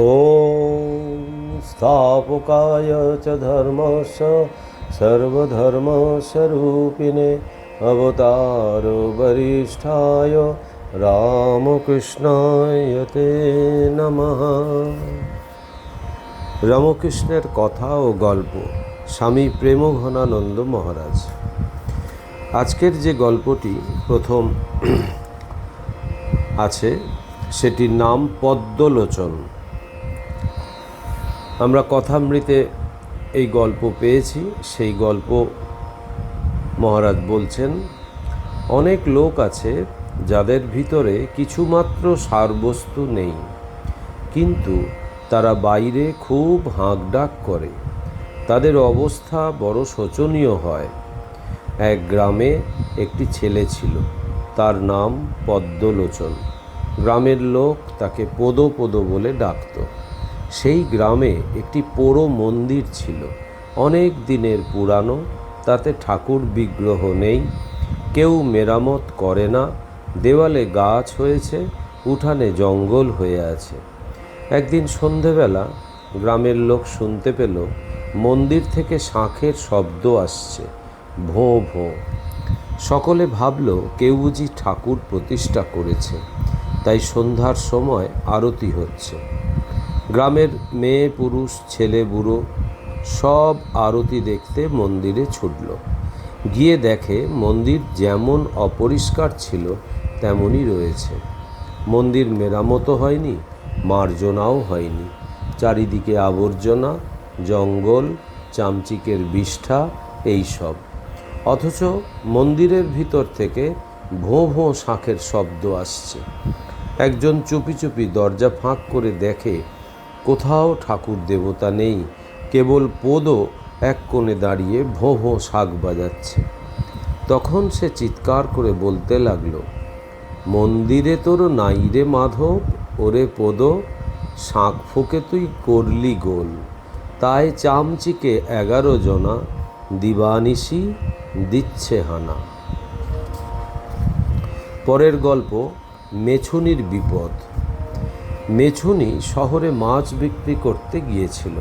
ॐ स्थापकाय च धर्मस्य सर्वधर्मस्वरूपिणे अवतारो वरिष्ठाय রামকৃষ্ণায় তে নমঃ রামকৃষ্ণের কথা ও গল্প স্বামী প্রেমঘনানন্দ মহারাজ আজকের যে গল্পটি প্রথম আছে সেটির নাম পদ্মলোচন আমরা কথামৃতে এই গল্প পেয়েছি। সেই গল্প মহারাজ বলছেন, অনেক লোক আছে যাদের ভিতরে কিছুমাত্র সারবস্তু নেই, কিন্তু তারা বাইরে খুব হাঁকডাক করে। তাদের অবস্থা বড় শোচনীয় হয়। এক গ্রামে একটি ছেলে ছিল, তার নাম পদ্মলোচন। গ্রামের লোক তাকে পোদো বলে ডাকত। সেই গ্রামে একটি পোড়ো মন্দির ছিল। অনেক দিনের পুরানো, তাতে ঠাকুর বিগ্রহ নেই, কেউ মেরামত করে না, দেওয়ালে গাছ হয়েছে, উঠানে জঙ্গল হয়ে আছে। একদিন সন্ধেবেলা গ্রামের লোক শুনতে পেল, মন্দির থেকে শাঁখের শব্দ আসছে, ভোঁ ভোঁ। সকলে ভাবল, কেউ বুঝি ঠাকুর প্রতিষ্ঠা করেছে, তাই সন্ধ্যার সময় আরতি হচ্ছে। গ্রামের মেয়ে, পুরুষ, ছেলে, বুড়ো সব আরতি দেখতে মন্দিরে ছুটল। গিয়ে দেখে মন্দির যেমন অপরিষ্কার ছিল, তেমনই রয়েছে। মন্দির মেরামতো হয়নি, মার্জনাও হয়নি। চারিদিকে আবর্জনা, জঙ্গল, চামচিকের বিষ্ঠা, এইসব। অথচ মন্দিরের ভিতর থেকে ভোঁ ভোঁ শাঁখের শব্দ আসছে। একজন চুপি চুপি দরজা ফাঁক করে দেখে কোথাও ঠাকুর দেবতা নেই, কেবল পোদো এক কোণে দাঁড়িয়ে ভোঁ ভোঁ শাঁখ বাজাচ্ছে। তখন সে চিৎকার করে বলতে লাগল, মন্দিরে তোর নাই রে মাধব, ওরে পদ, শাঁখ ফুকে তুই করলি গোল। তাই চামচিকে এগারো জনা, দিবানিশি দিচ্ছে হানা। পরের গল্প মেছুনির বিপদ। মেছুনি শহরে মাছ বিক্রি করতে গিয়েছিল।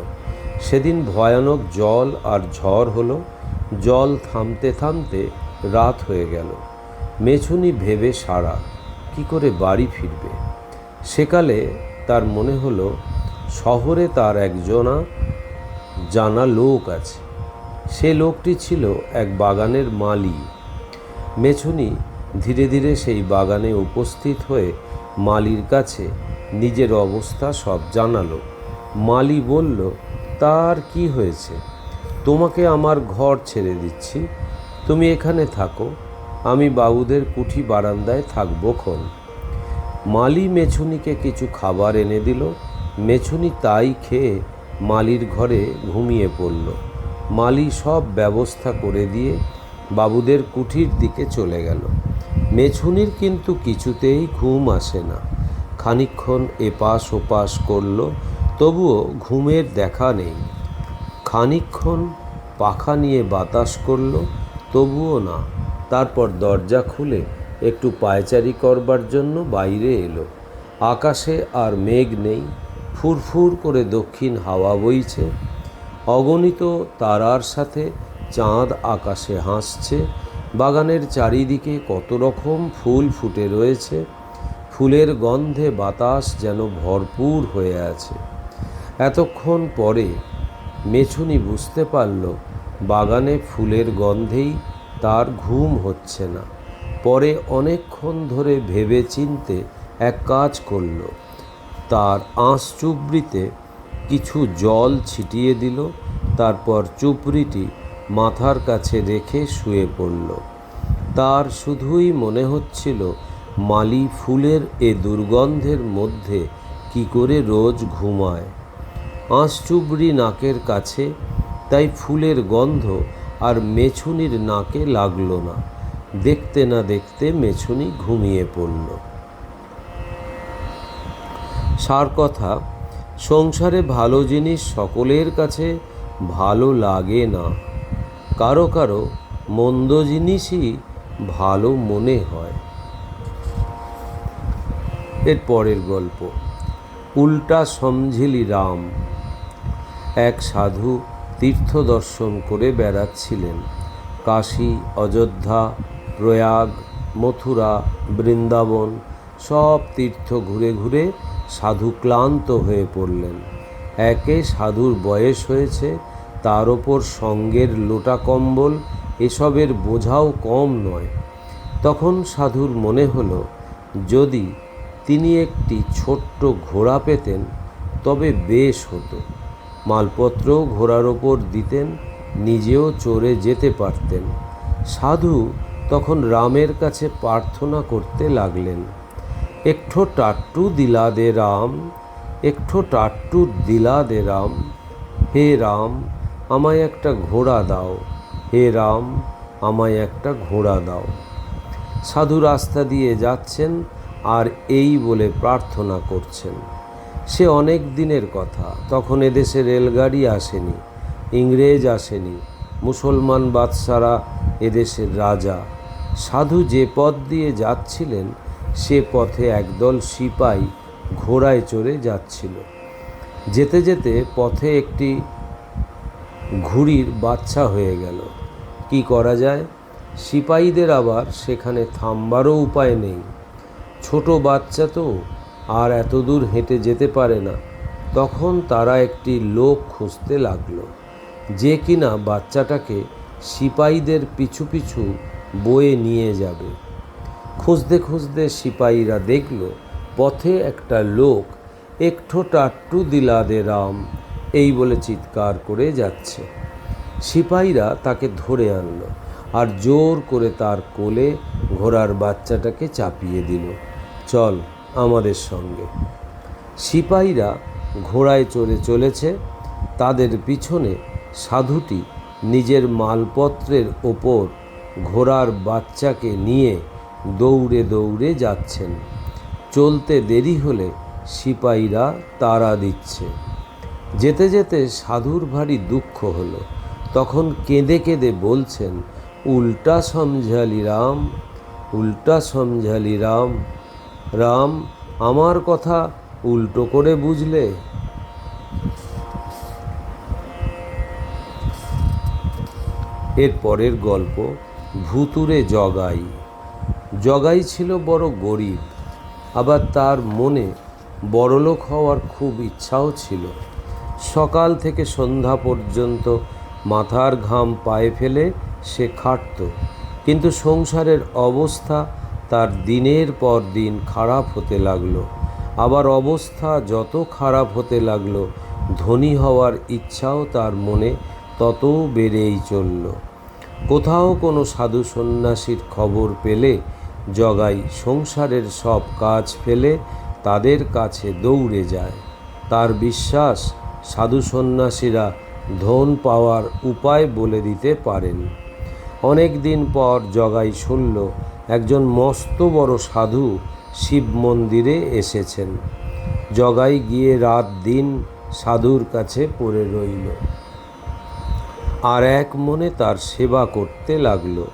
সেদিন ভয়ানক জল আর ঝড় হলো। জল থামতে থামতে রাত হয়ে গেল। মেছুনি ভেবে সারা কি করে বাড়ি ফিরবে? সেকালে তার মনে হলো, শহরে তার একজনা জানা লোক আছে। সে লোকটি ছিল এক বাগানের মালি। মেছুনি ধীরে ধীরে সেই বাগানে উপস্থিত হয়ে মালির কাছে নিজের অবস্থা সব জানালো। মালি বলল, তার কি হয়েছে? তোমাকে আমার ঘর ছেড়ে দিচ্ছি। তুমি এখানে থাকো। আমি বাবুদের কুঠি বারান্দায় থাকব ক্ষণ। মালি মেছুনিকে কিছু খাবার এনে দিল। মেছুনি তাই খেয়ে মালির ঘরে ঘুমিয়ে পড়ল। মালি সব ব্যবস্থা করে দিয়ে বাবুদের কুঠির দিকে চলে গেল। মেছুনির কিন্তু কিছুতেই ঘুম আসে না। খানিক্ষণ এপাশ ওপাশ করল, তবুও ঘুমের দেখা নেই। খানিক্ষণ পাখা নিয়ে বাতাস করল, তবুও না। তারপর দরজা খুলে একটু পায়চারি করবার জন্য বাইরে এলো। আকাশে আর মেঘ নেই, ফুরফুর করে দক্ষিণ হাওয়া বইছে। অগণিত তারার সাথে চাঁদ আকাশে হাসছে। বাগানের চারিদিকে কত রকম ফুল ফুটে রয়েছে। ফুলের গন্ধে বাতাস যেন ভরপুর হয়ে আছে। এতক্ষণ পরে মেছুনি বুঝতে পারল, বাগানে ফুলের গন্ধেই তার ঘুম হচ্ছে না। পরে অনেকক্ষণ ধরে ভেবে চিনতে এক কাজ করল। তার আঁশ চুবড়িতে কিছু জল ছিটিয়ে দিল, তারপর চুপড়িটি মাথার কাছে রেখে শুয়ে পড়ল। তার শুধুই মনে হচ্ছিল মালি ফুলের এ দুর্গন্ধের মধ্যে কি করে রোজ ঘুমায়? আঁশচুবড়ি নাকের কাছে, তাই ফুলের গন্ধ আর মেছুনির নাকে লাগল না। দেখতে না দেখতে মেছুনি ঘুমিয়ে পড়ল। সার কথা, সংসারে ভালো জিনিস সকলের কাছে ভালো লাগে না। কারও কারও মন্দ জিনিসই ভালো মনে হয়। এর পরের গল্প। উল্টা সমঝিলি রাম। এক সাধু তীর্থ দর্শন করে বেড়াচ্ছিলেন। কাশী, অযোধ্যা, প্রয়াগ, মথুরা, বৃন্দাবন সব তীর্থ ঘুরে ঘুরে সাধু ক্লান্ত হয়ে পড়লেন। একে সাধুর বয়স হয়েছে, তার ওপর সঙ্গের লোটা কম্বল এসবের বোঝাও কম নয়। তখন সাধুর মনে হলো, যদি তিনি একটি ছোট্ট ঘোড়া পেতেন, তবে বেশ হতো। মালপত্র ঘোড়ার ওপর দিতেন, নিজেও চড়ে যেতে পারতেন। সাধু তখন রামের কাছে প্রার্থনা করতে লাগলেন, একঠো টাট্টু দিলা দে রাম, একঠো টাট্টু দিলা দে রাম, হে রাম, আমায় একটা ঘোড়া দাও, হে রাম, আমায় একটা ঘোড়া দাও। সাধু রাস্তা দিয়ে যাচ্ছেন আর এই বলে প্রার্থনা করছেন। সে অনেক দিনের কথা। তখন এদেশে রেলগাড়ি আসেনি, ইংরেজ আসেনি, মুসলমান বাদশারা এদেশের রাজা। সাধু যে পথ দিয়ে যাচ্ছিলেন, সে পথে একদল সিপাই ঘোড়ায় চড়ে যাচ্ছিল। যেতে যেতে পথে একটি ঘুড়ির বাচ্চা হয়ে গেল। কি করা যায়? সিপাহীদের আবার সেখানে থামবারও উপায় নেই। ছোট বাচ্চা তো, আর এত দূর হেঁটে যেতে পারে না। তখন তারা একটি লোক খুঁজতে লাগল, যে কিনা বাচ্চাটাকে সিপাহীদের পিছু পিছু বয়ে নিয়ে যাবে। খুঁজতে খুঁজতে সিপাহীরা দেখল, পথে একটা লোক একঠো টাট্টু দিলা দে রাম, এই বলে চিৎকার করে যাচ্ছে। সিপাহীরা তাকে ধরে আনলো আর জোর করে তার কোলে ঘোড়ার বাচ্চাটাকে চাপিয়ে দিল। চল আমাদের সঙ্গে। সিপাহীরা ঘোড়ায় চড়ে চলেছে, তাদের পিছনে সাধুটি নিজের মালপত্রের ওপর ঘোড়ার বাচ্চাকে নিয়ে দৌড়ে দৌড়ে যাচ্ছেন। চলতে দেরি হলে সিপাহীরা তাড়া দিচ্ছে। যেতে যেতে সাধুর ভারী দুঃখ হলো। তখন কেঁদে কেঁদে বলছেন, উল্টা সমঝালি রাম, উল্টা সমঝালি রাম। রাম, আমার কথা উল্টো করে বুঝলে? এর পরের গল্প ভুতুরে জগাই। জগাই ছিল বড় গরিব, আবার তার মনে বড়লোক হওয়ার খুব ইচ্ছাও ছিল। সকাল থেকে সন্ধ্যা পর্যন্ত মাথার ঘাম পায়ে ফেলে সে খাটত, কিন্তু সংসারের অবস্থা তার দিনের পর দিন খারাপ হতে লাগল। আবার অবস্থা যত খারাপ হতে লাগল, ধনী হওয়ার ইচ্ছাও তার মনে তত বেড়েই চলল। কোথাও কোনো সাধু সন্ন্যাসীর খবর পেলে, জগাই সংসারের সব কাজ ফেলে তাদের কাছে দৌড়ে যায়। তার বিশ্বাস, সাধু সন্ন্যাসীরা ধন পাওয়ার উপায় বলে দিতে পারেন। অনেক দিন পর জগাই শুনল একজন মস্ত বড় সাধু শিব মন্দিরে এসেছেন। জগাই গিয়ে রাত দিন সাধুর কাছে পড়ে রইল। আর এক মনে তার সেবা করতে লাগল।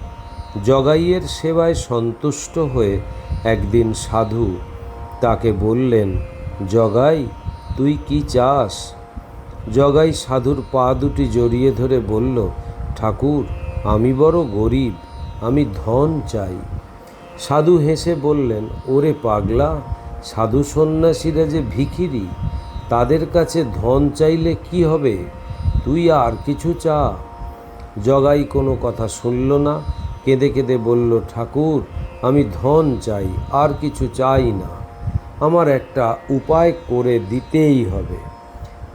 জগাইয়ের সেবায় সন্তুষ্ট হয়ে একদিন সাধু তাকে বললেন, জগাই, তুই কি চাস? জগাই সাধুর পা দুটি জড়িয়ে ধরে বলল, ঠাকুর, আমি বড় গরিব, আমি ধন চাই। সাধু হেসে বললেন, ওরে পাগলা, সাধু সন্ন্যাসীরা যে ভিখিরি, তাদের কাছে ধন চাইলে কি হবে? তুই আর কিছু চা। জগাই কোনো কথা শুনল না, কেঁদে কেঁদে বলল, ঠাকুর, আমি ধন চাই, আর কিছু চাই না। আমার একটা উপায় করে দিতেই হবে।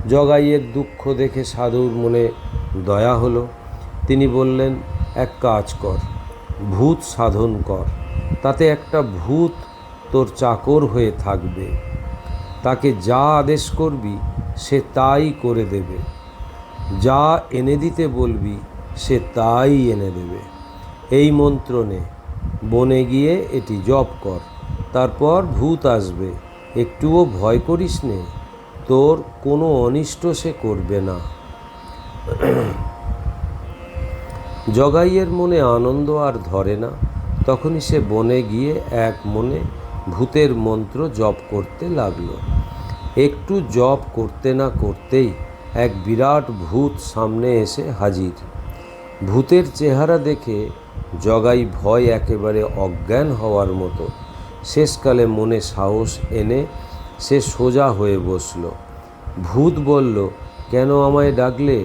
জগাইয়ের দুঃখ দেখে সাধুর মনে দয়া হলো। তিনি বললেন, এক কাজ কর, ভূত সাধন কর। তাতে একটা ভূত তোর চাকর হয়ে থাকবে। তাকে যা আদেশ করবি, সে তাই করে দেবে। যা এনে দিতে বলবি, সে তাই এনে দেবে। এই মন্ত্র নে। বনে গিয়ে এটি জপ কর। তারপর ভূত আসবে। একটুও ভয় করিস নে। তোর কোনো অনিষ্ট সে করবে না। জগাইয়ের মনে আনন্দ আর ধরে না। তখনই সে বনে গিয়ে এক মনে ভূতের মন্ত্র জপ করতে লাগল। একটু জপ করতে না করতেই এক বিরাট ভূত সামনে এসে হাজির। ভূতের চেহারা দেখে জগাই ভয় একেবারে অজ্ঞান হওয়ার মতো। শেষকালে মনে সাহস এনে সে সোজা হয়ে বসল। ভূত বলল, কেন আমায় ডাকলে?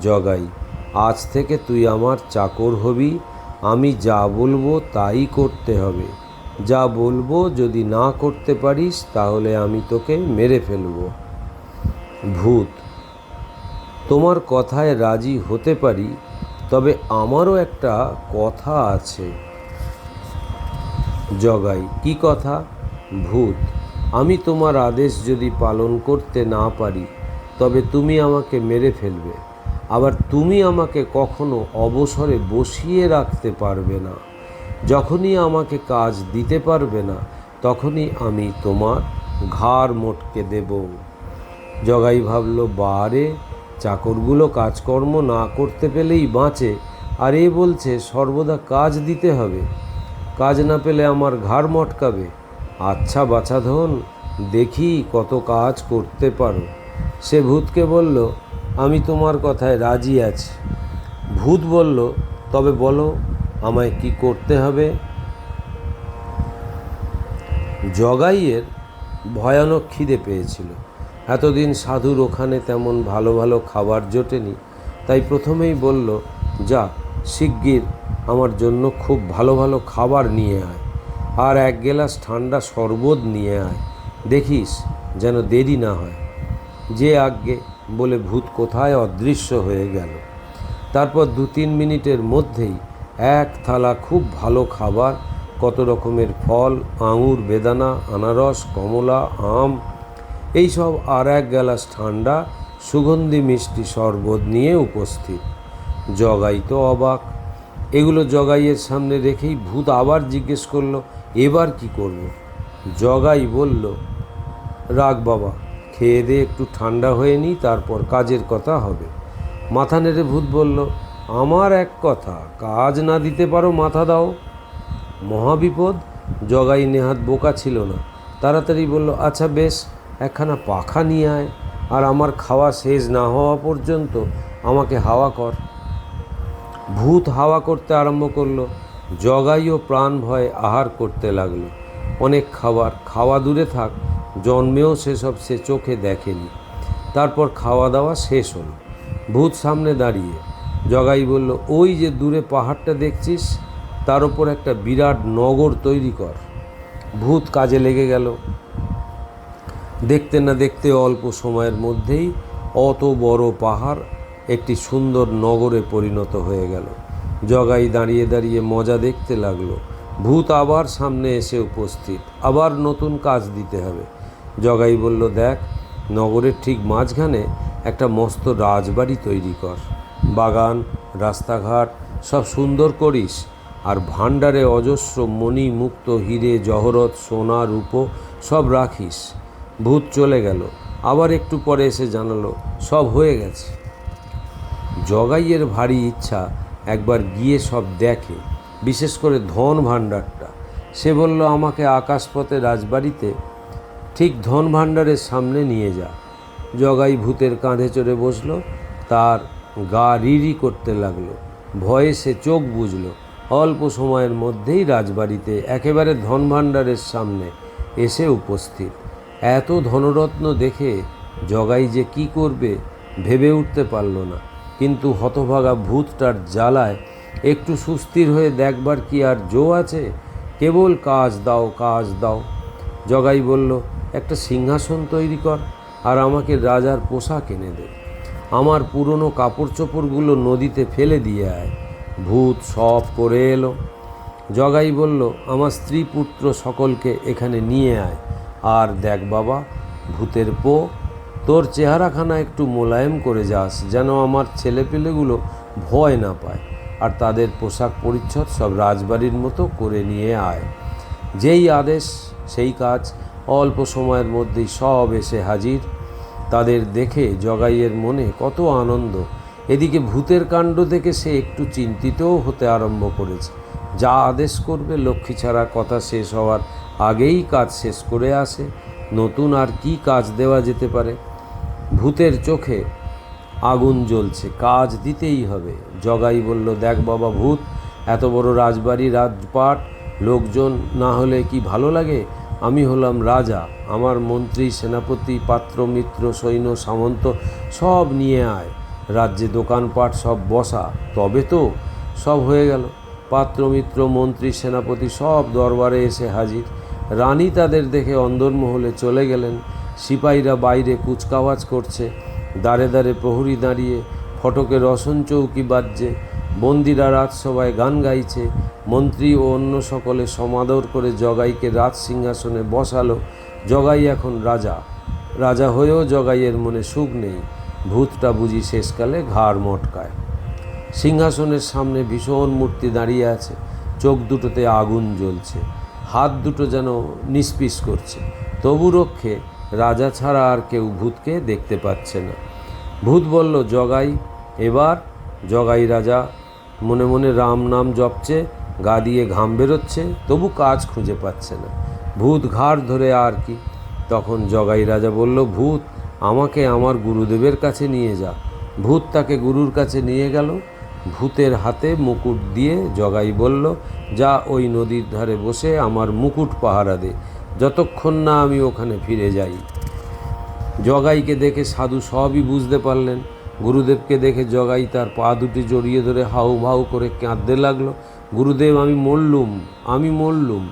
জগাই, আজ থেকে তুই আমার চাকর হবি আমি যা বলব তাই করতে হবে। যা বলব যদি না করতে পারিস, তাহলে আমি তোকে মেরে ফেলব। ভূত, তোমার কথায় রাজি হতে পারি, তবে আমারও একটা কথা আছে। জগাই, কি কথা? ভূত, আমি তোমার আদেশ যদি পালন করতে না পারি, তবে তুমি আমাকে মেরে ফেলবে। আবার তুমি আমাকে কখনো অবসরে বসিয়ে রাখতে পারবে না। যখনই আমাকে কাজ দিতে পারবে না, তখনই আমি তোমার ঘাড় মোটকে দেব। জগাই ভাবল, বারে, চাকরগুলো কাজকর্ম না করতে পেলেই বাঁচে, আর এ বলছে, সর্বদা কাজ দিতে হবে। কাজ না পেলে আমার ঘাড় মটকাবে। আচ্ছা বাছা বাছাধন দেখি কত কাজ করতে পারো। সে ভূতকে বলল আমি তোমার কথায় রাজি আছি। ভূত বলল, তবে বলো, আমায় কি করতে হবে? জগাইয়ের ভয়ানক খিদে পেয়েছিল। এতদিন সাধুর ওখানে তেমন ভালো ভালো খাবার জোটেনি, তাই প্রথমেই বলল, যা, শিগগির আমার জন্য খুব ভালো ভালো খাবার নিয়ে আয়, আর এক গেলাস ঠান্ডা শরবত নিয়ে আয়, দেখিস যেন দেরি না হয়। যে আজ্ঞে বলে ভূত কোথায় অদৃশ্য হয়ে গেল। তারপর দু তিন মিনিটের মধ্যেই এক থালা খুব ভালো খাবার, কত রকমের ফল, আঙুর, বেদানা, আনারস, কমলা, আম এইসব আর এক গ্যালাস ঠান্ডা, সুগন্ধি মিষ্টি শরবত নিয়ে উপস্থিত। জগাই তো অবাক। এগুলো জগাইয়ের সামনে রেখেই ভূত আবার জিজ্ঞেস করল, এবার কি করব? জগাই বলল, রাগ বাবা খেয়ে দিয়ে একটু ঠান্ডা হয়ে নিই, তারপর কাজের কথা হবে। মাথা নেড়ে ভূত বলল, আমার এক কথা, কাজ না দিতে পারো মাথা দাও। মহাবিপদ, জগাই নেহাত বোকা ছিল না। তাড়াতাড়ি বলল আচ্ছা বেশ, একখানা পাখা নিয়ে আয়, আর আমার খাওয়া শেষ না হওয়া পর্যন্ত আমাকে হাওয়া কর। ভূত হাওয়া করতে আরম্ভ করল, জগাইও প্রাণ ভয়ে আহার করতে লাগল। অনেক খাবার, খাওয়া দূরে থাক জন্মেও সেসব সে চোখে দেখেনি। তারপর খাওয়া দাওয়া শেষ হলো। ভূত সামনে দাঁড়িয়ে জগাই বলল, ওই যে দূরে পাহাড়টা দেখছিস, তার ওপর একটা বিরাট নগর তৈরি কর। ভূত কাজে লেগে গেল। দেখতে না দেখতে অল্প সময়ের মধ্যেই অত বড় পাহাড় একটি সুন্দর নগরে পরিণত হয়ে গেল। জগাই দাঁড়িয়ে দাঁড়িয়ে মজা দেখতে লাগল। ভূত আবার সামনে এসে উপস্থিত। আবার নতুন কাজ দিতে হবে। জগাই বলল, দেখ, নগরের ঠিক মাঝখানে একটা মস্ত রাজবাড়ি তৈরি কর। বাগান, রাস্তাঘাট সব সুন্দর করিস আর ভাণ্ডারে অজস্র মণি মুক্ত হিরে, জহরত, সোনা, রূপো সব রাখিস। ভূত চলে গেল, আবার একটু পরে এসে জানালো, সব হয়ে গেছে। জগাইয়ের ভারী ইচ্ছা একবার গিয়ে সব দেখে, বিশেষ করে ধন ভাণ্ডারটা। সে বলল, আমাকে আকাশপথে রাজবাড়িতে ঠিক ধন ভাণ্ডারের সামনে নিয়ে যা। জগাই ভূতের কাঁধে চড়ে বসল, তার গা রিরি করতে লাগল। ভয়ে সে চোখ বুঝলো অল্প সময়ের মধ্যেই রাজবাড়িতে একেবারে ধন ভাণ্ডারের সামনে এসে উপস্থিত। এত ধনরত্ন দেখে জগাই যে কি করবে ভেবে উঠতে পারল না। কিন্তু হতভাগা ভূতটার জ্বালায় একটু সুস্থির হয়ে দেখবার কি আর জো আছে? কেবল কাজ দাও কাজ দাও। জগাই বলল, একটা সিংহাসন তৈরি কর আর আমাকে রাজার পোশাক এনে দে। আমার পুরনো কাপড় চোপড়গুলো নদীতে ফেলে দিয়ে আয়। ভূত সব করে এলো। জগাই বলল, আমার স্ত্রী পুত্র সকলকে এখানে নিয়ে আয়। আর দেখ বাবা, ভূতের পো, তোর চেহারাখানা একটু মোলায়েম করে যাস যেন আমার ছেলেপেলেগুলো ভয় না পায়। আর তাদের পোশাক পরিচ্ছদ সব রাজবাড়ির মতো করে নিয়ে আয়। যেই আদেশ, সেই কাজ অল্প সময়ের মধ্যেই সব এসে হাজির। তাদের দেখে জগাইয়ের মনে কত আনন্দ। এদিকে ভূতের কাণ্ড দেখে সে একটু চিন্তিতও হতে আরম্ভ করেছে। যা আদেশ করবে লক্ষ্মী ছাড়া কথা শেষ হওয়ার আগেই কাজ শেষ করে আসে। নতুন আর কি কাজ দেওয়া যেতে পারে? ভূতের চোখে আগুন জ্বলছে, কাজ দিতেই হবে। জগাই বলল, দেখ বাবা ভূত, এত বড় রাজবাড়ি, রাজপাট লোকজন না হলে কি ভালো লাগে? আমি হলাম রাজা, আমার মন্ত্রী, সেনাপতি, পাত্র, মিত্র, সৈন্য, সামন্ত, সব নিয়ে আয়। রাজ্যে দোকানপাট, সব বসা। তবে তো সব হয়ে গেল। পাত্র, মিত্র, মন্ত্রী, সেনাপতি সব দরবারে এসে হাজির। রানী তাদের দেখে অন্দরমহলে চলে গেলেন। সিপাহীরা বাইরে কুচকাওয়াজ করছে। দাঁড়ে দাঁড়ে প্রহরী দাঁড়িয়ে ফটকে রসন চৌকি বাজছে। বন্দিরা রাজসভায় গান গাইছে। মন্ত্রী ও অন্য সকলে সমাদর করে জগাইকে রাজ সিংহাসনে বসালো। জগাই এখন রাজা। রাজা হয়েও জগাইয়ের মনে সুখ নেই। ভূতটা বুঝি শেষকালে ঘাড় মটকায়। সিংহাসনের সামনে ভীষণ মূর্তি দাঁড়িয়ে আছে। চোখ দুটোতে আগুন জ্বলছে। হাত দুটো যেন নিষ্পিস করছে। তবু রক্ষে রাজা ছাড়া আর কেউ ভূতকে দেখতে পাচ্ছে না। ভূত বলল, জগাই, এবার জগাই রাজা মনে মনে রাম নাম জপছে, গা দিয়ে ঘাম বেরোচ্ছে, তবু কাজ খুঁজে পাচ্ছে না। ভূত ঘাড় ধরে আর কি? তখন জগাই রাজা বলল, ভূত, আমাকে আমার গুরুদেবের কাছে নিয়ে যা। ভূত তাকে গুরুর কাছে নিয়ে গেল। ভূতের হাতে মুকুট দিয়ে জগাই বলল, যা ওই নদীর ধারে বসে আমার মুকুট পাহারা দে, যতক্ষণ না আমি ওখানে ফিরে যাই। জগাইকে দেখে সাধু সবই বুঝতে পারলেন। গুরুদেবকে দেখে জগাই, তার পা দুটি জড়িয়ে ধরে হাউ ভাউ করে কাঁদতে লাগল। গুরুদেব, আমি মরলুম আমি মরলুম।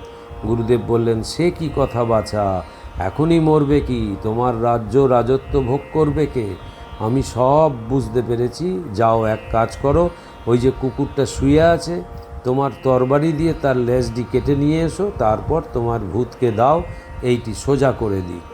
গুরুদেব বললেন, সে কি কথা বাছা? এখনই মরবে কি? তোমার রাজ্য রাজত্ব ভোগ করবে কে? আমি সব বুঝতে পেরেছি। যাও এক কাজ করো, ওই যে কুকুরটা শুয়ে আছে, তোমার তরবারি দিয়ে তার লেজটি কেটে নিয়ে এসো, তারপর তোমার ভূতকে দাও, এইটি সোজা করে দিক